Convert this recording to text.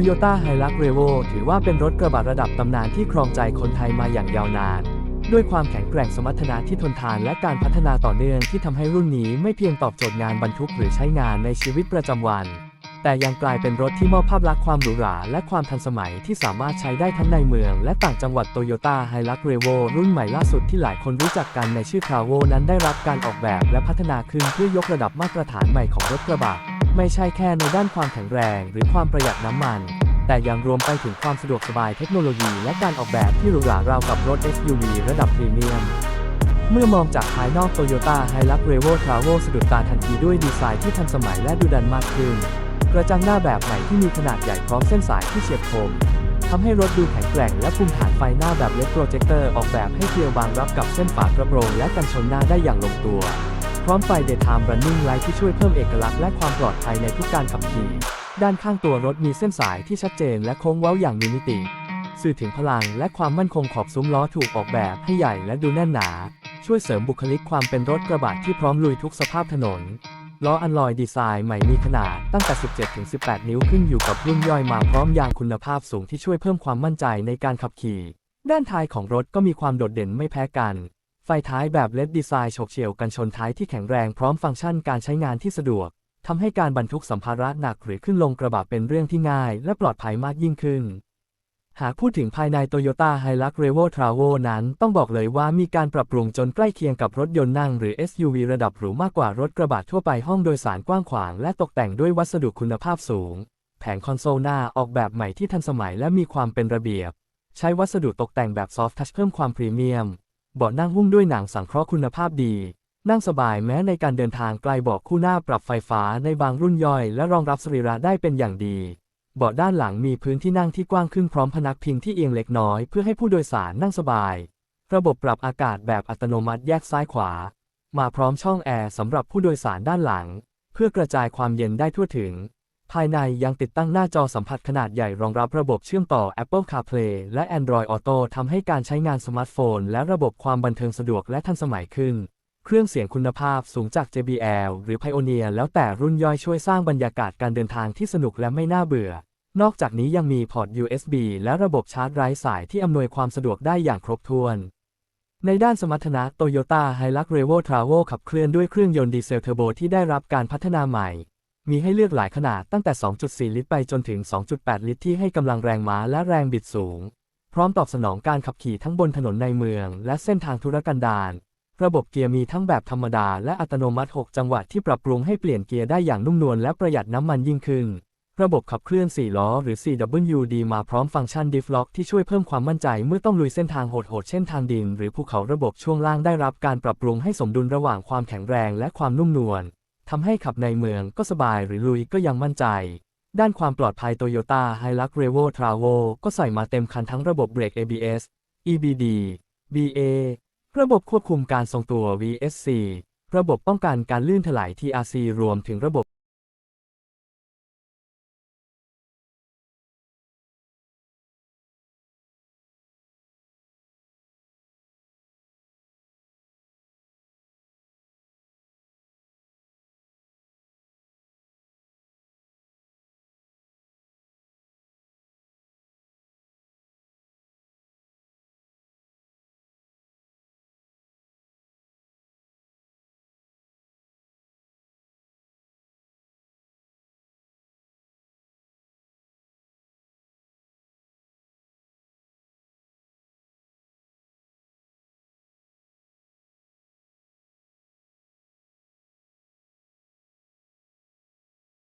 Toyota Hilux Revo ถือว่าเป็นรถกระบะระดับตำนานที่ครองใจคนไทยมาอย่างยาวนาน ด้วยความแข็งแกร่งสมรรถนะที่ทนทานและการพัฒนาต่อเนื่องที่ทำให้รุ่นนี้ไม่เพียงตอบโจทย์งานบรรทุกหรือใช้งานในชีวิตประจำวัน แต่ยังกลายเป็นรถที่มอบภาพลักษณ์ความหรูหราและความทันสมัยที่สามารถใช้ได้ทั้งในเมือง และต่างจังหวัด Toyota Hilux Revo รุ่นใหม่ล่าสุดที่หลายคนรู้จักกันในชื่อ Travo นั้นได้รับการออกแบบและพัฒนาขึ้นเพื่อยกระดับมาตรฐานใหม่ของรถกระบะ ไม่ใช่แค่ในด้านความแข็งแรง หรือความประหยัดน้ำมัน แต่ยังรวมไปถึงความสะดวกสบายเทคโนโลยี และการออกแบบที่หรูหราราวกับรถ SUV ระดับพรีเมียม เมื่อมองจากภายนอก Toyota Hilux Revo Travo สะดุดตาทันทีด้วยดีไซน์ที่ทันสมัยและดูดันมากขึ้น กระจังหน้าแบบใหม่ที่มีขนาดใหญ่พร้อมเส้นสายที่เฉียบคมทำให้รถดูแข็งแกร่งและภูมิฐานไฟหน้าแบบเลดโปรเจคเตอร์ออกแบบให้เพรียวบางรับกับเส้นฝากระโปรงและกันชนหน้าได้อย่างลงตัว พร้อมไฟ Daytime Running Light ที่ช่วยเพิ่มเอกลักษณ์และความปลอดภัยในทุกการขับขี่ ด้านข้างตัวรถมีเส้นสายที่ชัดเจนและโค้งเว้าอย่างมีมิติ สื่อถึงพลังและความมั่นคงขอบซุ้มล้อถูกออกแบบให้ใหญ่และดูแน่นหนา ช่วยเสริมบุคลิกความเป็นรถกระบะที่พร้อมลุยทุกสภาพถนนล้ออันลอยดีไซน์ใหม่มีขนาดตั้งแต่ 17-18 นิ้วขึ้นอยู่กับรุ่นย่อยมาพร้อมยางคุณภาพสูงที่ช่วยเพิ่มความมั่นใจในการขับขี่ ด้านท้ายของรถก็มีความโดดเด่นไม่แพ้กัน ไฟท้ายแบบเลดดีไซน์ฉกเฉี่ยวกันชนท้ายที่แข็งแรงพร้อมฟังก์ชันการใช้งานที่สะดวกทำให้การบรรทุกสัมภาระหนักหรือขึ้นลงกระบะเป็นเรื่องที่ง่ายและปลอดภัยมากยิ่งขึ้น หากพูดถึงภายใน Toyota Hilux Revo Travo นั้นต้องบอกเลยว่ามีการปรับปรุงจนใกล้เคียงกับรถยนต์นั่งหรือ SUV ระดับหรูมากกว่ารถกระบะทั่วไปห้องโดยสารกว้างขวาง และตกแต่งด้วยวัสดุคุณภาพสูง แผงคอนโซลหน้าออกแบบใหม่ที่ทันสมัยและมีความเป็นระเบียบ ใช้วัสดุตกแต่งแบบซอฟท์ทัชเพิ่มความพรีเมียม เบาะนั่งหุ้มด้วยหนังสังเคราะห์คุณภาพดี นั่งสบายแม้ในการเดินทางไกลเบาะคู่หน้าปรับไฟฟ้าในบางรุ่นย่อย และรองรับสรีระได้เป็นอย่างดี เบาะด้านหลังมีพื้นที่นั่งที่กว้างขึ้นพร้อมพนักพิงที่เอียงเล็กน้อยเพื่อให้ผู้โดยสารนั่งสบาย ระบบปรับอากาศแบบอัตโนมัติแยกซ้ายขวา มาพร้อมช่องแอร์สำหรับผู้โดยสารด้านหลัง เพื่อกระจายความเย็นได้ทั่วถึง ภายในยังติดตั้งหน้าจอสัมผัสขนาดใหญ่รองรับระบบเชื่อมต่อ Apple CarPlay และ Android Auto ทำให้การใช้งานสมาร์ทโฟน และระบบความบันเทิงสะดวกและทันสมัยขึ้น เครื่องเสียงคุณภาพสูงจาก JBL หรือ Pioneer แล้วแต่รุ่นย่อยช่วยสร้างบรรยากาศการเดินทางที่สนุกและไม่น่าเบื่อ นอกจากนี้ยังมีพอร์ต USB และระบบชาร์จไร้สายที่อำนวยความสะดวกได้อย่างครบถ้วนในด้านสมรรถนะ Toyota Hilux Revo Travo ขับเคลื่อนด้วยเครื่องยนต์ดีเซลเทอร์โบที่ได้รับการพัฒนาใหม่ มีให้เลือกหลายขนาดตั้งแต่ 2.4 ลิตรไปจนถึง 2.8 ลิตรที่ให้กำลังแรงม้าและแรงบิดสูง พร้อมตอบสนองการขับขี่ทั้งบนถนนในเมือง และเส้นทางธุรกันดารระบบเกียร์มีทั้งแบบธรรมดาและอัตโนมัติ 6 จังหวะที่ปรับปรุงให้เปลี่ยนเกียร์ได้อย่างนุ่มนวลและประหยัดน้ำมันยิ่งขึ้น ระบบขับเคลื่อน 4 ล้อ หรือ 4WD มาพร้อมฟังก์ชัน Diff Lock ที่ช่วยเพิ่มความมั่นใจเมื่อต้องลุยเส้นทางโหดๆ เช่นทางดิน หรือภูเขาระบบช่วงล่างได้รับการปรับปรุงให้สมดุลระหว่างความแข็งแรงและความนุ่มนวล ทำให้ขับในเมืองก็สบายหรือลุยก็ยังมั่นใจ ด้านความปลอดภัย Toyota Hilux Revo Travo ก็ใส่มาเต็มคันทั้งระบบเบรก ABS EBD BA ระบบควบคุมการทรงตัว VSC ระบบป้องกันการลื่นถลาย TRC รวมถึงระบบ